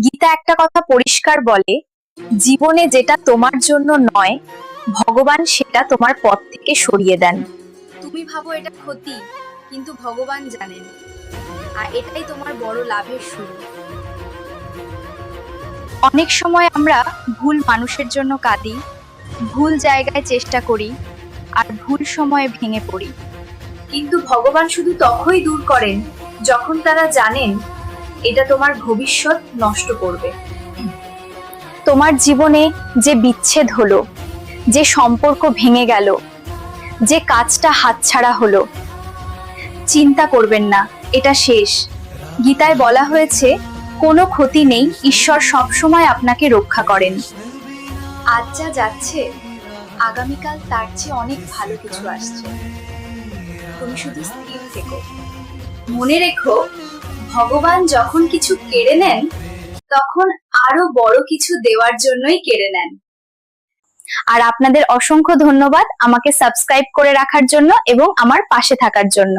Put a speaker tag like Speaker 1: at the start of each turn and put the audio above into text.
Speaker 1: গীতা একটা কথা পরিষ্কার বলে জীবনে যেটা তোমার জন্য নয় ভগবান সেটা তোমার পথ থেকে সরিয়ে দেন।
Speaker 2: তুমি ভাবো এটা ক্ষতি কিন্তু ভগবান জানেন। আর এটাই তোমার বড় লাভের শুরু।
Speaker 1: অনেক সময় আমরা ভুল মানুষের জন্য কাঁদি ভুল জায়গায় চেষ্টা করি আর ভুল সময়ে ভেঙে পড়ি। কিন্তু ভগবান শুধু তখনই দূর করেন যখন তারা জানেন এটা তোমার ভবিষ্যৎ নষ্ট করবে। তোমার জীবনে যে বিচ্ছেদ হলো, যে সম্পর্ক ভেঙে গেল, যে কাজটা হাতছাড়া হলো, চিন্তা করবেন না, এটা শেষ। গীতায় বলা হয়েছে, কোনো ক্ষতি নেই, ঈশ্বর সবসময় আপনাকে রক্ষা করেন। আজ যা যাচ্ছে, আগামীকাল তার চেয়ে অনেক ভালো কিছু আসছে। তুমি শুধু স্থির থেকো। মনে রেখো ভগবান যখন কিছু কেড়ে নেন, তখন আরও বড় কিছু দেওয়ার জন্যই কেড়ে নেন। আর আপনাদের অসংখ্য ধন্যবাদ আমাকে সাবস্ক্রাইব করে রাখার জন্য এবং আমার পাশে থাকার জন্য।